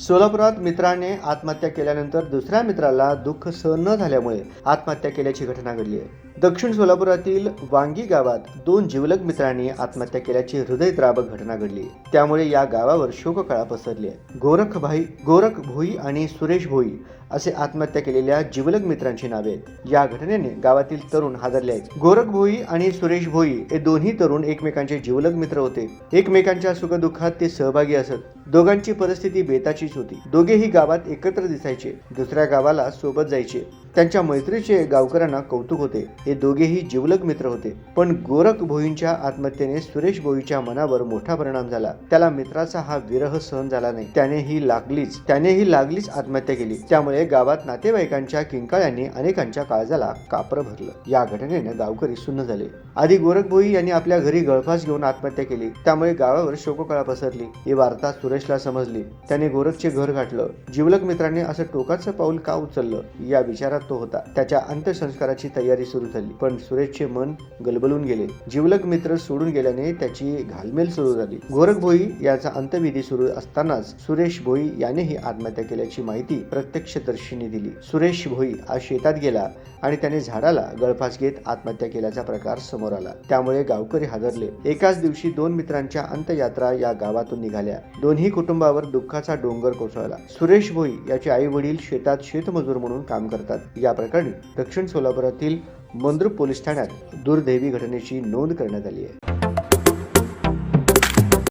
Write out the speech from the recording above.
सोलापुरात मित्राने आत्महत्या केल्यानंतर दुसऱ्या मित्राला दुःख सहन न झाल्यामुळे आत्महत्या केल्याची घटना घडली आहे. दक्षिण सोलापुरातील वांगी गावात दोन जिवलग मित्रांनी आत्महत्या केल्याची हृदयद्रावक घटना घडली. त्यामुळे या गावावर शोककळा पसरली आहे. गोरख भाई गोरख भोई आणि सुरेश भोई असे आत्महत्या केलेल्या जिवलग मित्रांची नावे आहेत. या घटनेने गावातील तरुण हादरले आहेत. गोरख भोई आणि सुरेश भोई हे दोन्ही तरुण एकमेकांचे जिवलग मित्र होते. एकमेकांच्या सुखदुःखात ते सहभागी असत. दोघांची परिस्थिती बेताचीच होती. दोघेही गावात एकत्र दिसायचे. दुसऱ्या गावाला सोबत जायचे. त्यांच्या मैत्रीचे गावकऱ्यांना कौतुक होते. हे दोघेही जिवलग मित्र होते. पण गोरख भोईंच्या आत्महत्येने सुरेश भोईच्या मनावर मोठा परिणाम झाला. त्याला मित्राचा हा विरह सहन झाला नाही. त्याने ही लागलीच. त्यानेही लागलीच आत्महत्या केली. त्यामुळे गावात नातेवाईकांच्या किंकाळ्यांनी अनेकांच्या काळजाला कापरं भरलं. या घटनेने गावकरी सुन्न झाले. आधी गोरख भोई यांनी आपल्या घरी गळफास घेऊन आत्महत्या केली. त्यामुळे गावावर शोककळा पसरली. ही वार्ता सुरेशला समजली. त्याने गोरखचे घर गाठलं. जिवलक मित्रांनी असं टोकाचं पाऊल का उचललं? या विचारात तो होता. त्याच्या अंत्यसंस्काराची तयारी सुरू झाली. पण सुरेशचे मन गलबलून गेले. जिवलग मित्र सोडून गेल्याने त्याची घालमेल सुरू झाली. गोरख भोई याचा अंत्यविधी सुरू असतानाच सुरेश भोई यानेही आत्महत्या केल्याची माहिती प्रत्यक्षदर्शींनी दिली. सुरेश भोई आज शेतात गेला. आणि त्याने झाडाला गळफास घेत आत्महत्या केल्याचा प्रकार समोर आला. त्यामुळे गावकरी हादरले. एकाच दिवशी दोन मित्रांच्या अंत्ययात्रा या गावातून निघाल्या. दोन्ही कुटुंबावर दुःखाचा डोंगर कोसळला. सुरेश भोई याचे आई वडील शेतात शेतमजूर म्हणून काम करतात. या प्रकरणी दक्षिण सोलापुरातील मंद्रुप पोलीस ठाण्यात दुर्दैवी घटनेची नोंद करण्यात आली आहे.